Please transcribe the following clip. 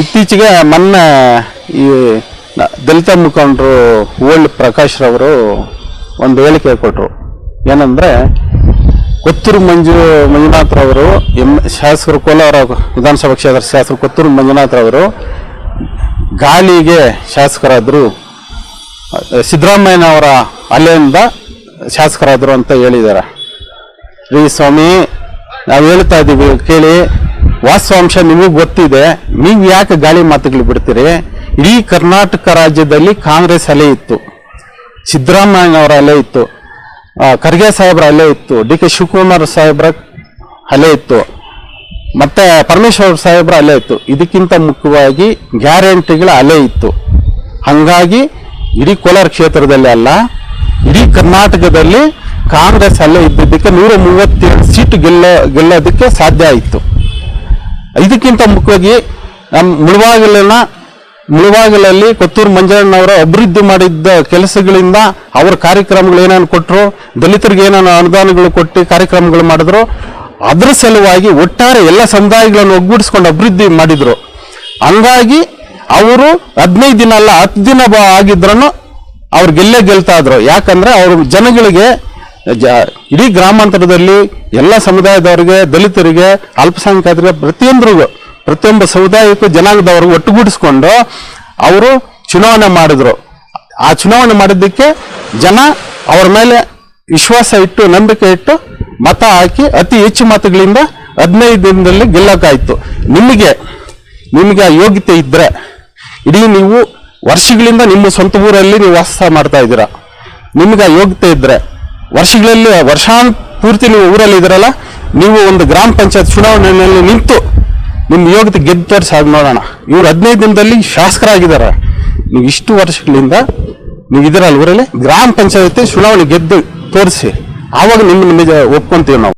ಇತ್ತೀಚೆಗೆ ಮೊನ್ನೆ ಈ ದಲಿತ ಮುಖಂಡರು ಓಲ್ಡ್ ಪ್ರಕಾಶ್ ರವರು ಒಂದು ಹೇಳಿಕೆ ಕೊಟ್ಟರು ಏನಂದ್ರೆ, ಕೊತ್ತೂರು ಮಂಜು ಮಂಜುನಾಥ್ ರವರು, ಎಂ, ಶಾಸಕರು ಕೋಲಾರ ವಿಧಾನಸಭಾ ಕ್ಷೇತ್ರ ಶಾಸಕರು ಕೊತ್ತೂರು ಮಂಜುನಾಥ್ ರವರು ಗಾಳಿಗೆ ಶಾಸಕರಾದರು, ಸಿದ್ದರಾಮಯ್ಯನವರ ಅಲೆಯಿಂದ ಶಾಸಕರಾದರು ಅಂತ ಹೇಳಿದ್ದಾರೆ. ರೀ, ಸ್ವಾಮಿ, ನಾವು ಹೇಳ್ತಾ ಇದ್ದೀವಿ, ಕೇಳಿ. ವಾಸ್ತವಾಂಶ ನಿಮಗೆ ಗೊತ್ತಿದೆ. ನೀವು ಯಾಕೆ ಗಾಳಿ ಮಾತುಗಳು ಬಿಡ್ತೀರಿ? ಇಡೀ ಕರ್ನಾಟಕ ರಾಜ್ಯದಲ್ಲಿ ಕಾಂಗ್ರೆಸ್ ಅಲೆ ಇತ್ತು. ಸಿದ್ದರಾಮಯ್ಯನವರ ಅಲೆ ಇತ್ತು. ಖರ್ಗೆ ಸಾಹೇಬ್ರ ಅಲೆ ಇತ್ತು. ಡಿ ಕೆ ಶಿವಕುಮಾರ್ ಸಾಹೇಬ್ರ ಅಲೆ ಇತ್ತು. ಮತ್ತೆ ಪರಮೇಶ್ವರ್ ಸಾಹೇಬ್ರ ಅಲೆ ಇತ್ತು. ಇದಕ್ಕಿಂತ ಮುಖ್ಯವಾಗಿ ಗ್ಯಾರಂಟಿಗಳ ಅಲೆ ಇತ್ತು. ಹಂಗಾಗಿ ಇಡೀ ಕೋಲಾರ ಕ್ಷೇತ್ರದಲ್ಲಿ ಅಲ್ಲ, ಇಡೀ ಕರ್ನಾಟಕದಲ್ಲಿ ಕಾಂಗ್ರೆಸ್ ಅಲ್ಲೇ ಇದ್ದಿದ್ದಕ್ಕೆ ನೂರ ಮೂವತ್ತೇಳು ಸೀಟ್ ಗೆಲ್ಲ, ಗೆಲ್ಲೋದಕ್ಕೆ ಸಾಧ್ಯ ಆಯಿತು. ಇದಕ್ಕಿಂತ ಮುಖ್ಯವಾಗಿ ನಮ್ಮ ಮುಳುವಾಗಲಿನ ಮುಳುವಾಗಿಲಲ್ಲಿ ಕೊತ್ತೂರು ಮಂಜಣ್ಣವರ ಅಭಿವೃದ್ಧಿ ಮಾಡಿದ್ದ ಕೆಲಸಗಳಿಂದ ಅವರ ಕಾರ್ಯಕ್ರಮಗಳು ಏನೇನು ಕೊಟ್ಟರು, ದಲಿತರಿಗೆ ಏನೇನು ಅನುದಾನಗಳು ಕೊಟ್ಟು ಕಾರ್ಯಕ್ರಮಗಳು ಮಾಡಿದ್ರು, ಅದರ ಸಲುವಾಗಿ ಒಟ್ಟಾರೆ ಎಲ್ಲ ಸಮುದಾಯಗಳನ್ನು ಒಗ್ಗೂಡಿಸ್ಕೊಂಡು ಅಭಿವೃದ್ಧಿ ಮಾಡಿದ್ರು. ಹಂಗಾಗಿ ಅವರು ಹದಿನೈದು ದಿನ ಅಲ್ಲ, ಹತ್ತು ದಿನ ಆಗಿದ್ರೂ ಅವ್ರು ಗೆಲ್ಲೇ ಗೆಲ್ತಾ ಇದ್ರು. ಯಾಕಂದ್ರೆ ಅವರು ಜನಗಳಿಗೆ ಇಡೀ ಗ್ರಾಮಾಂತರದಲ್ಲಿ ಎಲ್ಲ ಸಮುದಾಯದವರಿಗೆ, ದಲಿತರಿಗೆ, ಅಲ್ಪಸಂಖ್ಯಾತರಿಗೆ, ಪ್ರತಿಯೊಂದರಿಗೂ ಪ್ರತಿಯೊಬ್ಬ ಸಮುದಾಯಕ್ಕೂ ಜನಾಂಗದವರು ಒಟ್ಟುಗೂಡಿಸ್ಕೊಂಡು ಅವರು ಚುನಾವಣೆ ಮಾಡಿದ್ರು. ಆ ಚುನಾವಣೆ ಮಾಡಿದ್ದಕ್ಕೆ ಜನ ಅವರ ಮೇಲೆ ವಿಶ್ವಾಸ ಇಟ್ಟು, ನಂಬಿಕೆ ಇಟ್ಟು ಮತ ಹಾಕಿ ಅತಿ ಹೆಚ್ಚು ಮತಗಳಿಂದ ಹದಿನೈದು ದಿನದಲ್ಲಿ ಗೆಲ್ಲಕ್ಕಾಯ್ತು ನಿಮಗೆ ನಿಮಗೆ ಆ ಯೋಗ್ಯತೆ ಇದ್ದರೆ ಇಡೀ ನೀವು ವರ್ಷಗಳಿಂದ ನಿಮ್ಮ ಸ್ವಂತ ಊರಲ್ಲಿ ನೀವು ವಾಸ ಮಾಡ್ತಾ ಇದ್ದೀರಾ. ನಿಮಗೆ ಆ ಯೋಗ್ಯತೆ ಇದ್ರೆ ವರ್ಷಗಳಲ್ಲಿ, ವರ್ಷಾನ್ ಪೂರ್ತಿ ನೀವು ಊರಲ್ಲಿ ಇದ್ರಲ್ಲ, ನೀವು ಒಂದು ಗ್ರಾಮ ಪಂಚಾಯತ್ ಚುನಾವಣೆಯಲ್ಲಿ ನಿಂತು ನಿಮ್ಮ ಯೋಗ್ಯತೆ ಗೆದ್ದು ತೋರಿಸಿ ನೋಡೋಣ. ಇವ್ರು ಹದಿನೈದು ದಿನದಲ್ಲಿ ಶಾಸಕರಾಗಿದ್ದಾರೆ. ನೀವು ಇಷ್ಟು ವರ್ಷಗಳಿಂದ ನೀವು ಇದರಲ್ಲಿ ಊರಲ್ಲಿ ಗ್ರಾಮ ಪಂಚಾಯತಿ ಚುನಾವಣೆ ಗೆದ್ದು ತೋರಿಸಿ. ಆವಾಗ ನಿಮ್ಮ ನಿಮಗೆ ಒಪ್ಕೊಂತೀವಿ ನಾವು.